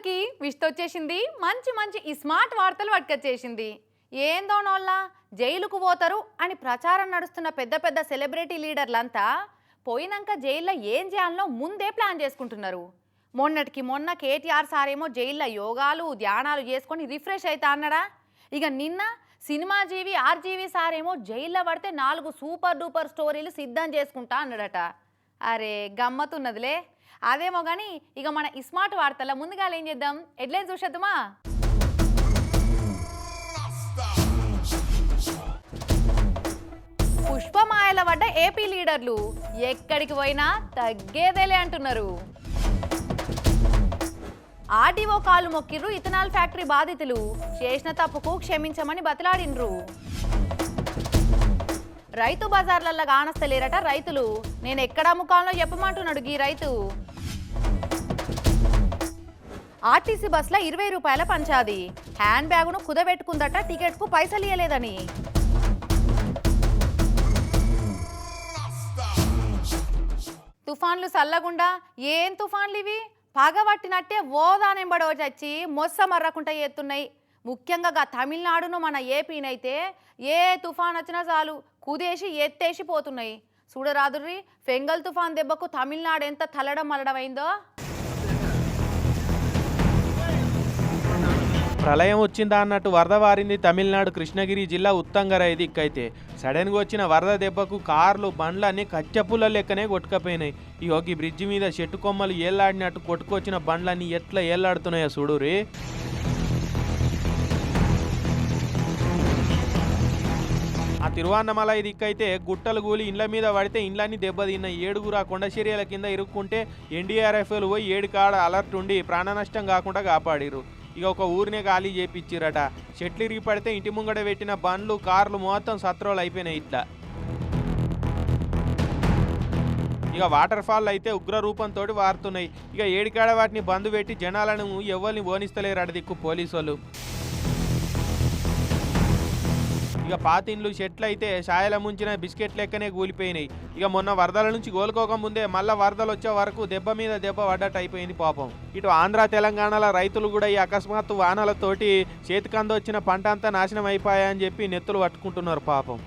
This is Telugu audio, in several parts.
అందరికీ విష్ట వచ్చేసింది. మంచి మంచి ఈ స్మార్ట్ వార్తలు పట్టుకొచ్చేసింది. ఏందో నోళ్ళ జైలుకు పోతారు అని ప్రచారం నడుస్తున్న పెద్ద పెద్ద సెలబ్రిటీ లీడర్లంతా పోయినాక జైల్లో ఏం చేయాలనో ముందే ప్లాన్ చేసుకుంటున్నారు. మొన్నటికి మొన్న కేటీఆర్ సార్ ఏమో జైల్లో యోగాలు ధ్యానాలు చేసుకొని రిఫ్రెష్ అవుతా అన్నాడా? ఇక నిన్న సినిమా జీవి ఆర్జీవి సార్ ఏమో జైల్లో పడితే నాలుగు సూపర్ డూపర్ స్టోరీలు సిద్ధం చేసుకుంటా అన్నాడట. అరే గమ్మతున్నదిలే అదేమో కానీ ఇక మన ఈ స్మార్ట్ వార్తల ముందుగా ఏం చేద్దాం? హెడ్లైన్ చూసేద్దామా? పుష్పమాయల పడ్డ ఏపీ లీడర్లు ఎక్కడికి పోయినా తగ్గేదేలే అంటున్నారు. ఆర్డీఓ కాలు మొక్కిర్రు ఇథనాల్ ఫ్యాక్టరీ బాధితులు. చేసిన తప్పుకు క్షమించమని బతిలాడిండ్రు రైతు బజార్లల్లో కానస్తలేరట రైతులు. నేను ఎక్కడ అమ్ముకోవాలో చెప్పమంటున్నాడు గీ రైతు. ఆర్టీసీ బస్సులో ఇరవై రూపాయల పంచాది. హ్యాండ్ బ్యాగును కుదబెట్టుకుందట టికెట్కు పైసలు ఇయ్యలేదని తుఫాన్లు చల్లగుండా ఏం తుఫాన్లు ఇవి పగబట్టినట్టే ఓదానెంబడో చచ్చి మొస్స మర్రకుంట ఎత్తున్నాయి. ముఖ్యంగా తమిళనాడును మన ఏపీనైతే ఏ తుఫాన్ వచ్చినా చాలు కుదేసి ఎత్తేసి పోతున్నాయి చూడరాదుర్రి ఫెంగల్ తుఫాన్ దెబ్బకు తమిళనాడు ఎంత తల్లడం మల్లడమైందో? ప్రళయం వచ్చిందా అన్నట్టు వరద వారింది తమిళనాడు కృష్ణగిరి జిల్లా ఉత్తంగరై దిక్కైతే సడన్గా వచ్చిన వరద దెబ్బకు కార్లు బండ్లు అన్ని కచ్చపుల్ల లెక్కనే కొట్టుకపోయినాయి. ఈ ఒక బ్రిడ్జి మీద చెట్టు కొమ్మలు ఏలాడినట్టు కొట్టుకొచ్చిన బండ్లన్నీ ఎట్లా ఏలాడుతున్నాయో చూడురి ఆ తిరువన్నమలై దిక్కైతే గుట్టలు కూలి ఇండ్ల మీద పడితే ఇండ్లన్నీ దెబ్బతిన్న ఏడుగురు ఆ కొండ చర్యల కింద ఇరుక్కుంటే ఎన్డీఆర్ఎఫ్లు పోయి ఏడు కాడ అలర్ట్ ఉండి ప్రాణ నష్టం కాకుండా కాపాడిరు ఇక ఒక ఊరినే ఖాళీ చేపిచ్చిరట. చెట్లు ఇరిగి పడితే ఇంటి ముంగడ పెట్టిన బండ్లు కార్లు మొత్తం సత్రోలు అయిపోయినాయి ఇట్లా. ఇక వాటర్ ఫాల్ అయితే ఉగ్ర రూపంతో వారుతున్నాయి. ఇక ఏడికాడ వాటిని బంద్ పెట్టి జనాలను ఎవరిని ఓనిస్తలేరు అడ దిక్కు పోలీసు వాళ్ళు ఇక పాతిండ్లు షెట్లు అయితే షాయల ముంచిన బిస్కెట్ లెక్కనే కూలిపోయినాయి. ఇక మొన్న వరదల నుంచి కోలుకోక ముందే మళ్ళా వరదలు వచ్చే వరకు దెబ్బ మీద దెబ్బ పడ్డట్టు అయిపోయింది పాపం. ఇటు ఆంధ్ర తెలంగాణల రైతులు కూడా ఈ అకస్మాత్తు వానలతోటి చేతికంద వచ్చిన పంట అంతా నాశనం అయిపోయాయని చెప్పి నెత్తులు పట్టుకుంటున్నారు పాపం.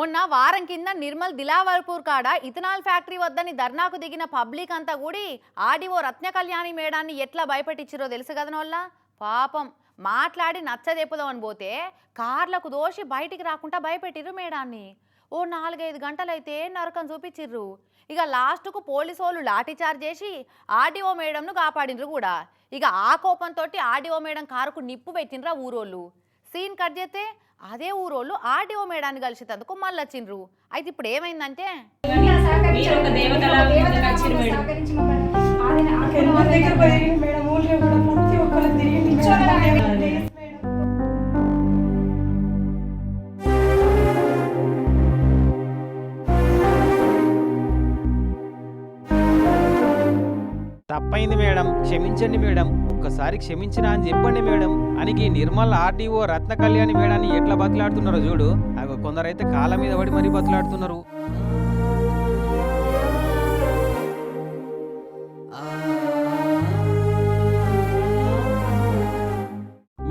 మొన్న వారం కింద నిర్మల్ దిలావర్పూర్ కాడ ఇథనాల్ ఫ్యాక్టరీ వద్దని ధర్నాకు దిగిన పబ్లిక్ అంతా కూడి ఆడిఓ రత్న కళ్యాణి మేడాన్ని ఎట్లా భయపెట్టించిరో తెలుసు కదనోళ్ళ వల్ల పాపం మాట్లాడి నచ్చజెప్పుదామని పోతే కార్లకు దోషి బయటికి రాకుండా భయపెట్టిర్రు మేడాన్ని. ఓ నాలుగైదు గంటలైతే నరకం చూపించిర్రు ఇక లాస్ట్కు పోలీసు వాళ్ళు లాఠీచార్జ్ చేసి ఆర్డీఓ మేడంను కాపాడిండ్రు కూడా. ఇక ఆ కోపంతో ఆర్డీఓ మేడం కారుకు నిప్పు పెట్టిండ్రా ఊరోళ్ళు. సీన్ కట్ చేస్తే అదే ఊరోళ్ళు ఆర్డీఓ మేడాన్ని కలిసేందుకు మళ్ళీ వచ్చిండ్రు అయితే ఇప్పుడు ఏమైందంటే? మీరు ఒక దేవతలాగా ముందుకు వచ్చిర్రు మేడం. మేడం తప్పైంది మేడం. క్షమించండి మేడం. ఒక్కసారి క్షమించినా అని చెప్పండి మేడం. అనికి నిర్మల్ ఆర్డీఓ రత్న కళ్యాణి మేడాన్ని ఎట్లా బతులాడుతున్నారో చూడు. అగో కొందరైతే కాళ్ళ మీద పడి మరీ బతులాడుతున్నారు.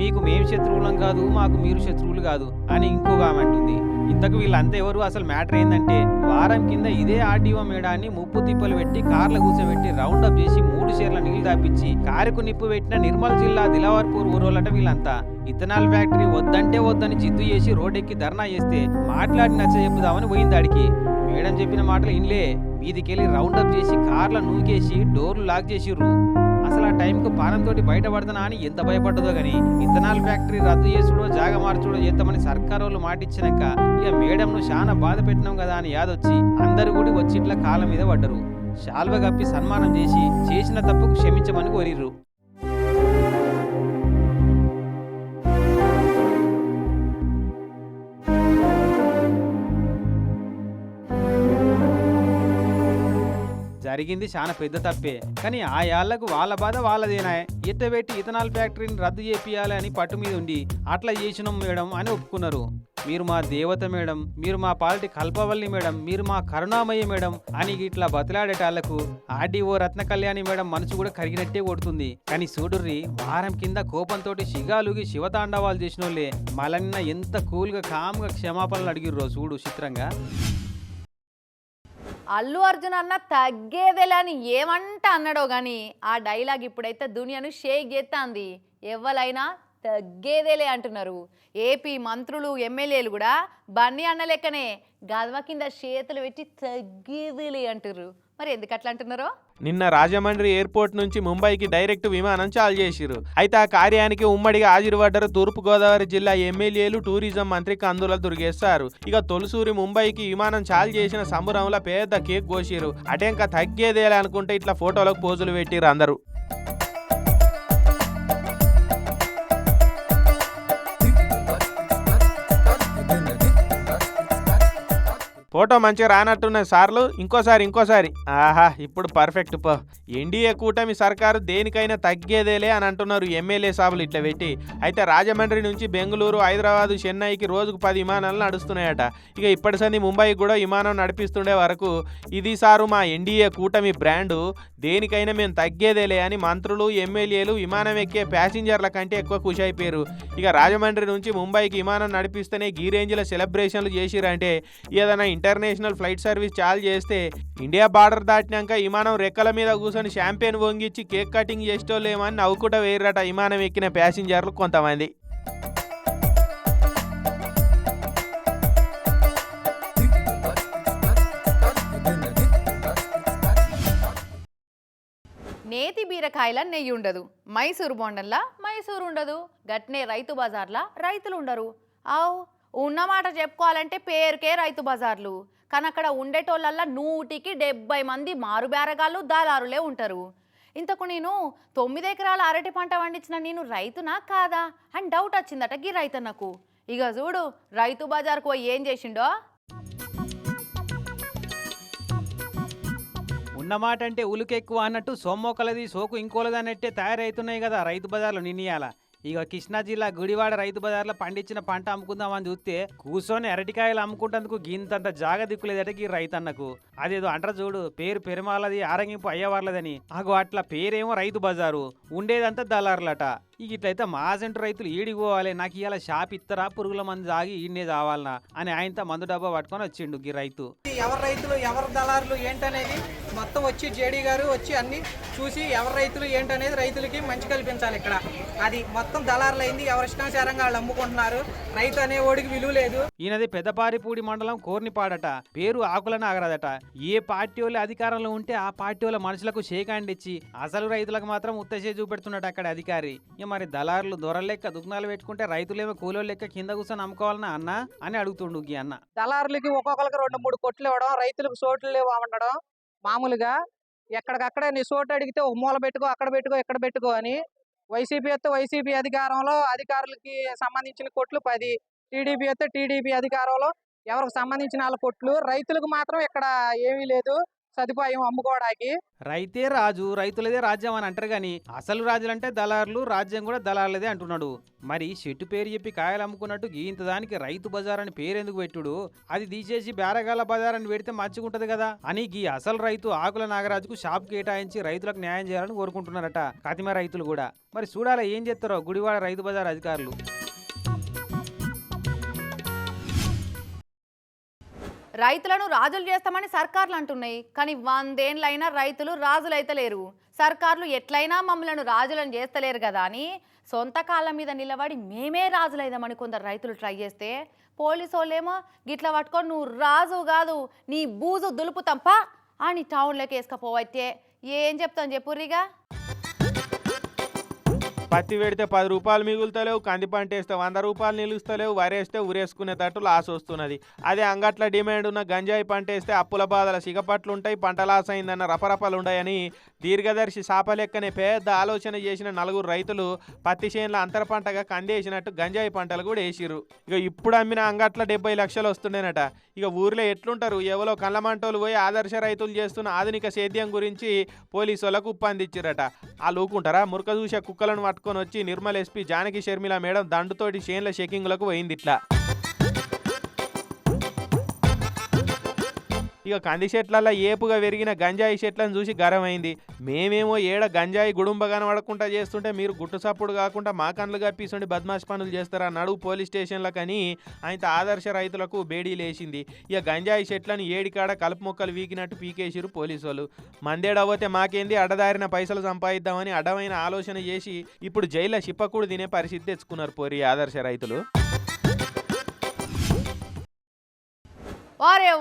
మీకు మేము శత్రువులం కాదు మాకు మీరు శత్రువులు కాదు అని ఇంకొక ఆమె అంటుంది. ఇంతకు వీళ్ళంతా ఎవరు? అసలు మ్యాటర్ ఏంటంటే వారం కింద ఇదే ఆర్డీఓ మేడాన్ని ముప్పు తిప్పలు పెట్టి కార్ల కూర్చోబెట్టి రౌండ్ అప్ చేసి మూడు షేర్ల నీళ్ళు తాపించి కారుకు నిప్పు పెట్టిన నిర్మల్ జిల్లా దిలవర్పూర్ ఊరోలట వీళ్ళంతా. ఇథనాల్ ఫ్యాక్టరీ వద్దంటే వద్దని జిద్దు చేసి రోడ్డెక్కి ధర్నా చేస్తే మాట్లాడి నచ్చ చెప్పుదామని పోయింది అడికి మేడం చెప్పిన మాటలు ఇన్లే. మీదికెళ్ళి రౌండ్ అప్ చేసి కార్ల నూకేసి డోర్లు లాక్ చేసిర్రు. టైంకు పానంతో బయటపడతానా అని ఎంత భయపడ్డదో గాని ఇథనాల్ ఫ్యాక్టరీ రద్దు చేసుడో జాగ మార్చుడో చేద్దామని సర్కార్ వాళ్ళు మాటిచ్చినాక ఇక మేడంను చాలా బాధ పెట్టినాం కదా అని యాదొచ్చి అందరు కూడా వచ్చి ఇట్లా కాళ్ళ మీద పడ్డరు. శాల్వ కప్పి సన్మానం చేసి చేసిన తప్పుకు క్షమించమని కోరిర్రు. జరిగింది చాలా పెద్ద తప్పే. కానీ ఆ యాళ్ళకు వాళ్ళ బాధ వాళ్ళదేనా ఎట్టబెట్టి ఇథనాల్ ఫ్యాక్టరీని రద్దు చేపియాలి అని పట్టు మీద ఉండి అట్లా చేసినాం మేడం అని ఒప్పుకున్నారు. మీరు మా దేవత మేడం మీరు మా పాలిటి కల్పవల్లి మేడం మీరు మా కరుణామయ్య మేడం అని ఇట్లా బతిలాడేటాళ్ళకు ఆర్డీఓ రత్న కళ్యాణి మేడం మనసు కూడా కరిగినట్టే కొడుతుంది. కానీ సూడుర్రి వారం కింద కోపంతో శిగాలుగి శివతాండవాలు చేసినోళ్ళే. మలన్న ఎంత కూల్గా కామ్గా క్షమాపణలు అడిగిర్రో చూడు చిత్రంగా. అల్లు అర్జున్ అన్న తగ్గేదేలే అని ఏమంట అన్నాడో కానీ ఆ డైలాగ్ ఇప్పుడైతే దునియాను షేక్ చేస్తాంది ఎవ్వలైనా తగ్గేదేలే అంటున్నారు. ఏపీ మంత్రులు ఎమ్మెల్యేలు కూడా బన్నీ అన్న లెక్కనే గదవ కింద చేతులు పెట్టి తగ్గేదేలే అంటున్నారు మరి ఎందుకు అట్లా అంటున్నారో నిన్న రాజమండ్రి ఎయిర్పోర్ట్ నుంచి ముంబైకి డైరెక్ట్ విమానం చాలు చేసిరు అయితే ఆ కార్యానికి ఉమ్మడిగా హాజరుపడ్డారు తూర్పుగోదావరి జిల్లా ఎమ్మెల్యేలు టూరిజం మంత్రి కందుల దొరికేస్తారు ఇక తొలిసూరి ముంబైకి విమానం చాలు చేసిన సంబరంలో పెద్ద కేక్ కోసిరు అటెంక తగ్గేదేలే అనుకుంటే ఇట్లా ఫోటోలకు పోజులు పెట్టిరు అందరూ. ఫోటో మంచిగా రానట్టున్నది సార్లు. ఇంకోసారి ఇంకోసారి. ఆహా ఇప్పుడు పర్ఫెక్ట్ పో. ఎన్డీఏ కూటమి సర్కారు దేనికైనా తగ్గేదేలే అని అంటున్నారు ఎమ్మెల్యే సాబులు ఇట్లా పెట్టి. అయితే రాజమండ్రి నుంచి బెంగళూరు హైదరాబాద్ చెన్నైకి రోజుకు పది విమానాలు నడుస్తున్నాయట. ఇక ఇప్పటి సంది ముంబైకి కూడా విమానం నడిపిస్తుండే వరకు ఇది సారు మా ఎన్డీఏ కూటమి బ్రాండు. దేనికైనా మేము తగ్గేదేలే అని మంత్రులు ఎమ్మెల్యేలు విమానం ఎక్కే ప్యాసింజర్ల కంటే ఎక్కువ ఖుషి అయిపోయారు ఇక రాజమండ్రి నుంచి ముంబైకి విమానం నడిపిస్తేనే గీ రేంజ్లో సెలబ్రేషన్లు చేసిరంటే ఏదైనా ఇంటర్నేషనల్ ఫ్లైట్ సర్వీస్ చాలు చేస్తే ఇండియా బార్డర్ దాటినాక విమానం రెక్కల మీద కూర్చొని షాంపెయిన్ వంగిచ్చి కేక్ కటింగ్ చేసేటోళ్ళేమని నవ్వుకుంటా వేయరట విమానం ఎక్కిన ప్యాసింజర్లు కొంతమంది. నేతి బీరకాయల నెయ్యి ఉండదు. మైసూరు బోండంలా మైసూరు ఉండదు. గట్నే రైతు బజార్లా రైతులు ఉండరు. ఆవు ఉన్నమాట చెప్పుకోవాలంటే పేరుకే రైతు బజార్లు. కానీ అక్కడ ఉండేటోళ్ళల్లా నూటికి డెబ్బై మంది మారుబేరగాళ్ళు దాదారులే ఉంటారు. ఇంతకు నేను తొమ్మిది ఎకరాల అరటి పంట పండించిన నేను రైతునా కాదా? అని డౌట్ వచ్చిందట గీ రైతన్నకు. ఇక చూడు రైతు బజార్కు పోయి ఏం చేసిండో? ఉన్నమాట అంటే ఉలుకెక్కువ అన్నట్టు సొమ్మొకలది సోకు ఇంకోలది అన్నట్టే తయారవుతున్నాయి కదా రైతు బజార్లు నిన్నయాల. ఇక కృష్ణా జిల్లా గుడివాడ రైతు బజార్లో పండించిన పంట అమ్ముకుందామని చూస్తే కూర్చొని అరటికాయలు అమ్ముకుంటందుకు గింతంత జాగ దిక్కులేదట ఈ రైతన్నకు. అదేదో అంటారు చూడు పేరు పెరుమాలది ఆరంగింపు అయ్యవార్లదని. అగో అట్లా పేరేమో రైతు బజారు. ఉండేదంతా దళారులట. ఇట్లయితే మా సెంటు రైతులు ఈడిపోవాలి నాకు ఇవాళ షాప్ ఇత్తరా పురుగుల మందు ఆగి ఈడనే కావాలనా అని ఆయనతో మందు డబ్బా పట్టుకొని వచ్చిండు ఈ రైతు. ఎవరు రైతులు ఎవరు దళారులు ఏంటనేది మొత్తం వచ్చి జేడీ గారు వచ్చి అన్ని చూసి ఎవరు రైతులు ఏంటనేది రైతులకి మంచి కల్పించాలి ఇక్కడ. అది మొత్తం దళారులు అయింది ఎవరి ఇష్టానుసారంగా వాళ్ళు అమ్ముకుంటున్నారు. రైతు అనే ఓడికి విలువ లేదు. ఈయనది పెద్దపారిపూడి మండలం కోర్నిపాడట. పేరు ఆకుల నాగరాదట. ఏ పార్టీ వాళ్ళు అధికారంలో ఉంటే ఆ పార్టీ వాళ్ళ మనుషులకు ఇచ్చి అసలు రైతులకు మాత్రం ఉత్తసే చూపెడుతున్నాడు అక్కడ అధికారి. ఇక మరి దళారులు దొరల లెక్క దుగ్నాలు పెట్టుకుంటే రైతులేమో కూలోళ్ళ లెక్క కింద కూర్చొని అమ్ముకోవాలన్నా అన్న అని అడుగుతుండు ఈ అన్న. దళారులకి ఒక్కొక్కరికి రెండు మూడు కొట్లు ఇవ్వడం రైతులకు సోట్లు లేవు ఉండడం మామూలుగా. ఎక్కడికక్కడ నీ సోటు అడిగితే ఒక మూల పెట్టుకో అక్కడ పెట్టుకో ఇక్కడ పెట్టుకో అని వైసీపీ అయితే వైసీపీ అధికారంలో అధికారులకి సంబంధించిన కొట్లు పది టీడీపీ అయితే టీడీపీ అధికారంలో ఎవరికి సంబంధించిన వాళ్ళ కొట్లు. రైతులకు మాత్రం ఇక్కడ ఏమీ లేదు. సదుపాయం అమ్ముకోవడానికి. రైతే రాజు రైతులదే రాజ్యం అని అంటారు కానీ అసలు రాజులంటే దళారులు రాజ్యం కూడా దళారులదే అంటున్నాడు. మరి చెట్టు పేరు చెప్పి కాయలు అమ్ముకున్నట్టు ఇంత దానికి రైతు బజార్ అని పేరెందుకు పెట్టుడు? అది తీసేసి బేరగాల బజార్ అని పెడితే మంచిగుంటది కదా? అని గీ అసలు రైతు ఆకుల నాగరాజుకు షాప్ కేటాయించి రైతులకు న్యాయం చేయాలని కోరుకుంటున్నారట కతిమ రైతులు కూడా. మరి చూడాలా ఏం చేస్తారో గుడివాడ రైతు బజార్ అధికారులు. రైతులను రాజులు చేస్తామని సర్కార్లు అంటున్నాయి. కానీ వందేండ్లైనా రైతులు రాజులైతలేరు సర్కార్లు ఎట్లయినా మమ్మలను రాజులను చేస్తలేరు కదా అని సొంత కాళ్ళ మీద నిలబడి మేమే రాజులైదామని కొందరు రైతులు ట్రై చేస్తే పోలీసు వాళ్ళేమో గిట్ల పట్టుకొని నువ్వు రాజు కాదు నీ బూజు దులుపుతాంపా అని టౌన్లోకి వేసుకపోవైతే ఏం చెప్తాను చెప్పుర్రిగా పత్తి పెడితే పది రూపాయలు మిగులుతలేవు కంది పంట వేస్తే వంద రూపాయలు నిలుస్తలేవు వరేస్తే ఉరేసుకునేటట్టు లాస్ వస్తున్నది. అదే అంగట్ల డిమాండ్ ఉన్న గంజాయి పంట వేస్తే అప్పుల బాధల సిగపట్లు ఉంటాయి పంట లాస్ అయిందన్న రపరపలు ఉన్నాయని దీర్ఘదర్శి సాపలెక్కనే పెద్ద ఆలోచన చేసిన నలుగురు రైతులు పత్తి చేనుల అంతర పంటగా కందేసినట్టు గంజాయి పంటలు కూడా వేసిరు ఇక ఇప్పుడు అమ్మిన అంగట్ల డెబ్బై లక్షలు వస్తుండేనట. ఇక ఊర్లో ఎట్లుంటారు? ఎవరో కళ్ళమంటోలు పోయి ఆదర్శ రైతులు చేస్తున్న ఆధునిక సేద్యం గురించి పోలీసు వాళ్ళకు ఉప్పందించారట ఆ లూకుంటారా మురక చూసే కుక్కలను పట్టుకొని వచ్చి నిర్మల్ ఎస్పీ జానకి షర్మిల మేడం దండుతోటి షేన్ల చెకింగ్లకు పోయింది ఇట్లా ఇక కంది చెట్లల్లో ఏపుగా పెరిగిన గంజాయి చెట్లను చూసి గరమైంది మేమేమో ఏడ గంజాయి గుడుంబ కనబడకుండా చేస్తుంటే మీరు గుట్టుసప్పుడు కాకుండా మా కండ్లు కప్పిస్తుండి బద్మాష్ పనులు చేస్తారా నడువు పోలీస్ స్టేషన్లకని ఆయన ఆదర్శ రైతులకు బేడీ లేచింది. ఇక గంజాయి చెట్లను ఏడికాడ కలుపు మొక్కలు వీకినట్టు పీకేసిరు పోలీసు వాళ్ళు మందేడవతే మాకేంది? అడ్డదారిన పైసలు సంపాదిద్దామని అడ్డమైన ఆలోచన చేసి ఇప్పుడు జైల్లో చిప్పకూడు తినే పరిస్థితి తెచ్చుకున్నారు పోరి ఆదర్శ రైతులు. వారే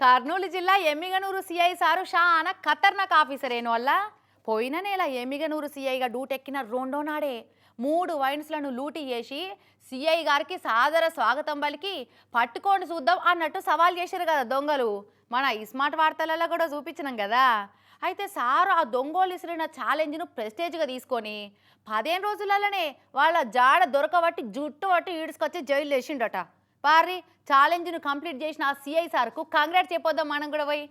కర్నూలు జిల్లా ఎమ్మిగనూరు సిఐ సారు షాన ఖతర్నాక్ ఆఫీసర్ ఏను వల్ల పోయిన నెల ఎమ్మిగనూరు సిఐగా డూటెక్కిన రెండో నాడే మూడు వైన్స్లను లూటీ చేసి సిఐ గారికి సాదర స్వాగతం పలికి పట్టుకోండి చూద్దాం అన్నట్టు సవాల్ చేశారు కదా దొంగలు. మన ఇస్మార్ట్ వార్తలలో కూడా చూపించినాం కదా. అయితే సారు ఆ దొంగోలు ఇసిరిన ఛాలెంజ్ను ప్రెస్టేజ్గా తీసుకొని పదిహేను రోజులలోనే వాళ్ళ జాడ దొరకబట్టి జుట్టు పట్టి ఈడ్చుకొచ్చి జైలు వేసిండట పారి ఛాలెంజ్ను కంప్లీట్ చేసిన ఆ సిఐ సార్కు కంగ్రాట్ చెప్పొద్దాం మనం కూడా పోయి.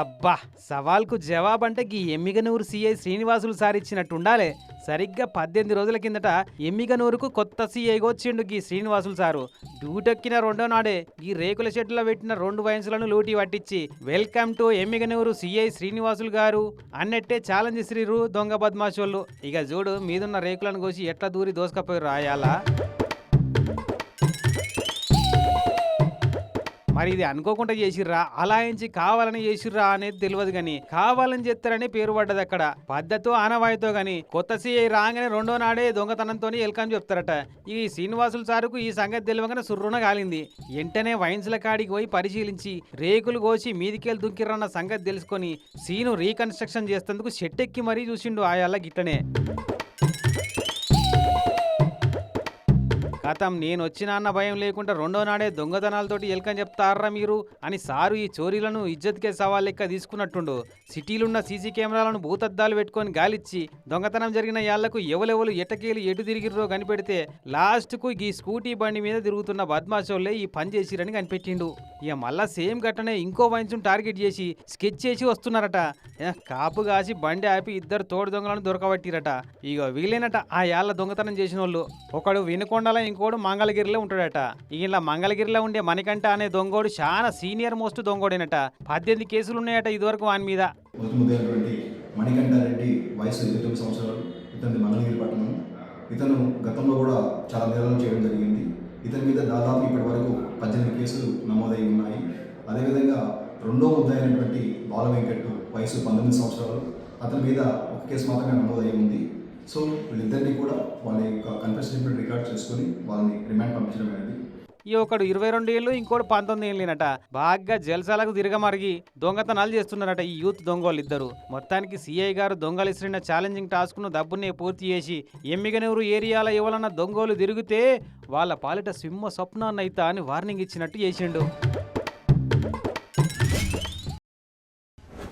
అబ్బా సవాల్కు జవాబు అంటే ఈ ఎమ్మిగనూరు సీఐ శ్రీనివాసులు సార్ ఇచ్చినట్టు ఉండాలే. సరిగ్గా పద్దెనిమిది రోజుల కిందట ఎమ్మిగనూరుకు కొత్త సీఐగా వచ్చిండు ఈ శ్రీనివాసులు సారు. డ్యూటెక్కిన రెండో నాడే ఈ రేకుల షెడ్లో పెట్టిన రెండు వయసులను లూటి పట్టించి welcome to Yemmiganur CI Srinivasulu గారు అన్నట్టే ఛాలెంజ్ శ్రీరు దొంగ బద్మాషోళ్ళు. ఇక చూడు మీదున్న రేకులను కోసి ఎట్లా దూరి దోసుకపోయి రాయాలా మరి ఇది అనుకోకుండా చేసిర్రా? అలాయించి కావాలని చేసిర్రా అనేది తెలియదు గాని కావాలని చేస్తారని పేరు పడ్డది అక్కడ. పద్ధతితో ఆనవాయితో గాని. కొత్త సీఐ రాగానే రెండో నాడే దొంగతనంతో ఎల్కని చెప్తారట. ఈ శ్రీనివాసులు సారుకు ఈ సంగతి తెలియగానే సుర్రున కాలింది వెంటనే వైన్స్ల కాడికి పోయి పరిశీలించి రేకులు కోసి మీదికెళ్ళి దుంకిర్రన్న సంగతి తెలుసుకొని సీను రీకన్స్ట్రక్షన్ చేస్తేందుకు షెట్టెక్కి మరీ చూసిండు ఆయాల గిట్టనే. కథం నేను వచ్చినాన్న భయం లేకుండా రెండో నాడే దొంగతనాలతోటి ఎల్కని చెప్తారా మీరు అని సారు ఈ చోరీలను ఇజ్జత్కే సవాల్ లెక్క తీసుకున్నట్టుండు. సిటీలున్న సీసీ కెమెరాలను భూతద్దాలు పెట్టుకొని గాలిచ్చి దొంగతనం జరిగిన యాళ్ళకు ఎవలెవలు ఎటకేలు ఎటు తిరిగిర్రో కనిపెడితే లాస్ట్కు ఈ స్కూటీ బండి మీద తిరుగుతున్న బద్మాషోళ్ళే ఈ పని చేసిరని కనిపెట్టిండు. ఇక మళ్ళా సేమ్ ఘటనే ఇంకో వైన్స్ను టార్గెట్ చేసి స్కెచ్ చేసి వస్తున్నారట. కాపు కాసి బండి ఆపి ఇద్దరు తోడు దొంగలను దొరకబట్టిరట. ఇక వీలైనట ఆ యాళ్ళ దొంగతనం చేసిన వాళ్ళు ఒకడు వినుకొండల ఇంకోడు మంగళగిరిలో ఉంటాడట. ఇలా మంగళగిరిలో ఉండే మణికంఠ అనే దొంగోడు చాలా సీనియర్ మోస్ట్ దొంగోడేనట. పద్దెనిమిది కేసులు ఉన్నాయట ఇదివరకు వాని మీద. మణికంఠ మణికంఠారెడ్డి వయసు ఇరవై తొమ్మిది సంవత్సరాలు. ఇతని మంగళగిరి పట్టణం. ఇతను గతంలో కూడా చాలా నేరాలు చేయడం జరిగింది. ఇతని మీద దాదాపు ఇప్పటి వరకు పద్దెనిమిది కేసులు నమోదై ఉన్నాయి. అదేవిధంగా రెండో ముద్ద అయినటువంటి బాల వెంకట్ వయసు పంతొమ్మిది సంవత్సరాలు. అతని మీద ఒక కేసు మాత్రమే నమోదై ఉంది. సో వీళ్ళిద్దరినీ కూడా వాళ్ళ యొక్క స్టేట్మెంట్ రికార్డ్ చేసుకొని వాళ్ళని రిమాండ్ పంపించడం అనేది. ఈ ఒకడు ఇరవై రెండు ఏళ్ళు ఇంకోటి పంతొమ్మిది ఏళ్ళేనట. బాగా జలసాలకు తిరగమరిగి దొంగతనాలు చేస్తున్నారట ఈ యూత్ దొంగోళ్ళు ఇద్దరు మొత్తానికి సిఐ గారు దొంగలు ఇసిన ఛాలెంజింగ్ టాస్క్ను దబ్బునే పూర్తి చేసి ఎమ్మిగనూరు ఏరియాలో ఎవరన్నా దొంగోలు తిరిగితే వాళ్ళ పాలిట సింహ స్వప్నాన్నైతా అని వార్నింగ్ ఇచ్చినట్టు చేసిండు.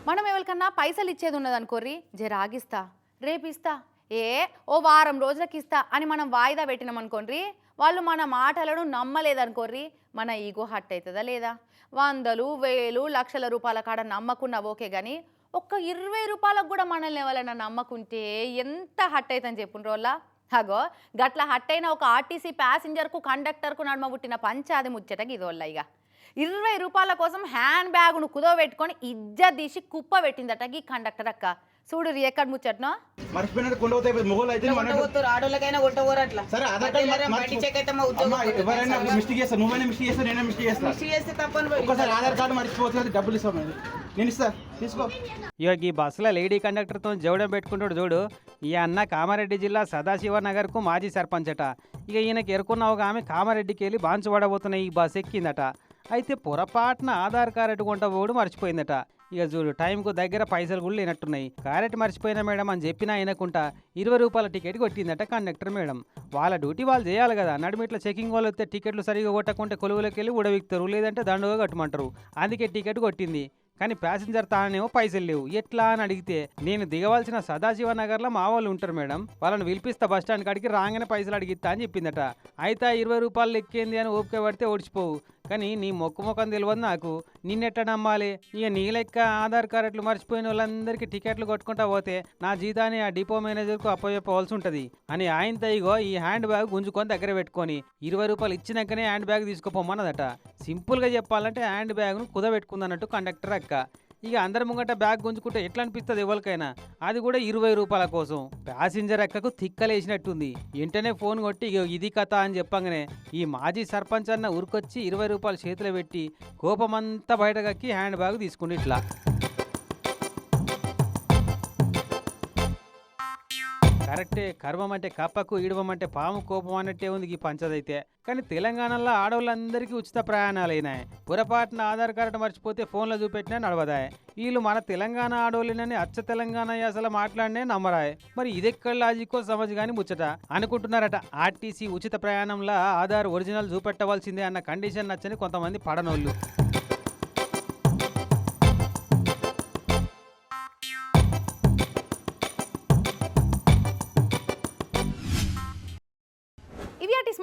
మనం ఎవరికన్నా పైసలు ఇచ్చేది ఉన్నది అనుకోర్రి జర ఆగిస్తా రేపు ఇస్తా ఏ ఓ వారం రోజులకి ఇస్తా అని మనం వాయిదా పెట్టినాం అనుకోండి వాళ్ళు మన మాటలను నమ్మలేదనుకోర్రి మన ఈగో హట్ అవుతుందా లేదా? వందలు వేలు లక్షల రూపాయల కాడ నమ్మకున్నా ఓకే కానీ ఒక్క ఇరవై రూపాయలకు కూడా మనల్ని ఎవరైనా నమ్మకుంటే ఎంత హట్ అవుతుందని చెప్పుండ్రు వాళ్ళ? అగో గట్ల హట్ అయిన ఒక ఆర్టీసీ ప్యాసింజర్కు కండక్టర్కు నడుమ పుట్టిన పంచాది ముచ్చటకి ఇది వాళ్ళ ఇక ఇరవై రూపాయల కోసం హ్యాండ్ బ్యాగ్ను కుదవబెట్టుకొని ఇజ్జ తీసి కుప్ప పెట్టిందట ఈ కండక్టర్ అక్క. చూడు ఎక్కడ ముచ్చట్నో? మర్చిపోయినట్టు కొండ పోతే మొగోళ్ళు అయితే ఆడోళ్ళకైనా కొట్టవరు అట్లా. సరే ఆధార్ కార్డు ఎవరైనా మిస్టేక్ చేస్తారు నువ్వైనా మిస్టేక్ నేనే మిస్టేక్ చేస్తే. తప్పని ఆధార్ డబ్బులు ఇస్తాం అది. నేను ఇస్తా తీసుకో. ఇక ఈ బస్సులో లేడీ కండక్టర్తో జవడం పెట్టుకుంటాడు చూడు. ఈ అన్న కామారెడ్డి జిల్లా సదాశివ నగర్కు మాజీ సర్పంచ్ అట. ఇక ఈయనకి ఎరుకున్న ఒక ఆమె కామారెడ్డికి వెళ్ళి బాంచబడబోతున్న ఈ బస్ ఎక్కిందట. అయితే పొరపాటున ఆధార్ కార్డు కొంట పోడు మర్చిపోయిందట. ఇక చూడు టైంకు దగ్గర పైసలు కూడా లేనట్టున్నాయి. క్యారెట్ మర్చిపోయినా మేడం అని చెప్పినా అయినకుంటా ఇరవై రూపాయల టికెట్ కొట్టిందట కండక్టర్ మేడం. వాళ్ళ డ్యూటీ వాళ్ళు చేయాలి కదా నడిమిట్ల చెకింగ్ వాళ్ళు వస్తే టికెట్లు సరిగా కొట్టకుంటే కొలువులోకి వెళ్ళి ఉడవిక్తారు లేదంటే దండుగా కట్టమంటారు. అందుకే టికెట్ కొట్టింది. కానీ ప్యాసింజర్ తానేమో పైసలు లేవు. ఎట్లా అని అడిగితే నేను దిగవలసిన సదాశివ నగర్లో మా వాళ్ళు ఉంటారు మేడం. వాళ్ళని పిలిపిస్తా బస్ స్టాండ్ కాడికి రాగానే పైసలు అడిగిస్తా అని చెప్పిందట. అయితే ఇరవై రూపాయలు ఎక్కింది అని ఓపిక పడితే ఓడిచిపోవు. కానీ నీ మొక్క ముఖం తెలియదు నాకు. నిన్నెట్ట నమ్మాలి? ఇక నీ లెక్క ఆధార్ కార్డులు మర్చిపోయిన వాళ్ళందరికీ టికెట్లు కొట్టుకుంటా పోతే నా జీతాన్ని ఆ డిపో మేనేజర్కు అప్పచెప్పవలసి ఉంటుంది. అని ఆయనతో ఇగో ఈ హ్యాండ్ బ్యాగ్ గుంజుకొని దగ్గర పెట్టుకొని ఇరవై రూపాయలు ఇచ్చినాకనే హ్యాండ్ బ్యాగ్ తీసుకుపోమన్నదట. సింపుల్గా చెప్పాలంటే హ్యాండ్ బ్యాగ్ను కుదబెట్టుకుందన్నట్టు కండక్టర్ అక్క. ఇక అందరి ముంగట బ్యాగ్ గుంజుకుంటే ఎట్లా అనిపిస్తుంది ఎవరికైనా? అది కూడా ఇరవై రూపాయల కోసం. ప్యాసింజర్ ఎక్కకు తిక్కలేసినట్టుంది. వెంటనే ఫోన్ కొట్టి ఇది కథ అని చెప్పంగానే ఈ మాజీ సర్పంచ్ అన్న ఉరికొచ్చి ఇరవై రూపాయలు చేతిలో పెట్టి కోపమంతా బయటకక్కి హ్యాండ్ బ్యాగ్ తీసుకుని ఇట్లా. కరెక్టే కర్మం అంటే కప్పకు ఈడవం అంటే పాము కోపం అన్నట్టే ఉంది ఈ పంచదైతే. కానీ తెలంగాణలో ఆడవాళ్ళందరికీ ఉచిత ప్రయాణాలైనాయి. పొరపాటున ఆధార్ కార్డు మర్చిపోతే ఫోన్లో చూపెట్టినా నడవదాయి. వీళ్ళు మన తెలంగాణ ఆడవాళ్ళని అచ్చ తెలంగాణ అసలు మాట్లాడినే నమ్మరాయి. మరి ఇదెక్కడ లాజికో సమజ్ కానీ ముచ్చట? అనుకుంటున్నారట ఆర్టీసీ ఉచిత ప్రయాణంలో ఆధార్ ఒరిజినల్ చూపెట్టవలసిందే అన్న కండిషన్ నచ్చని కొంతమంది పడనోళ్ళు.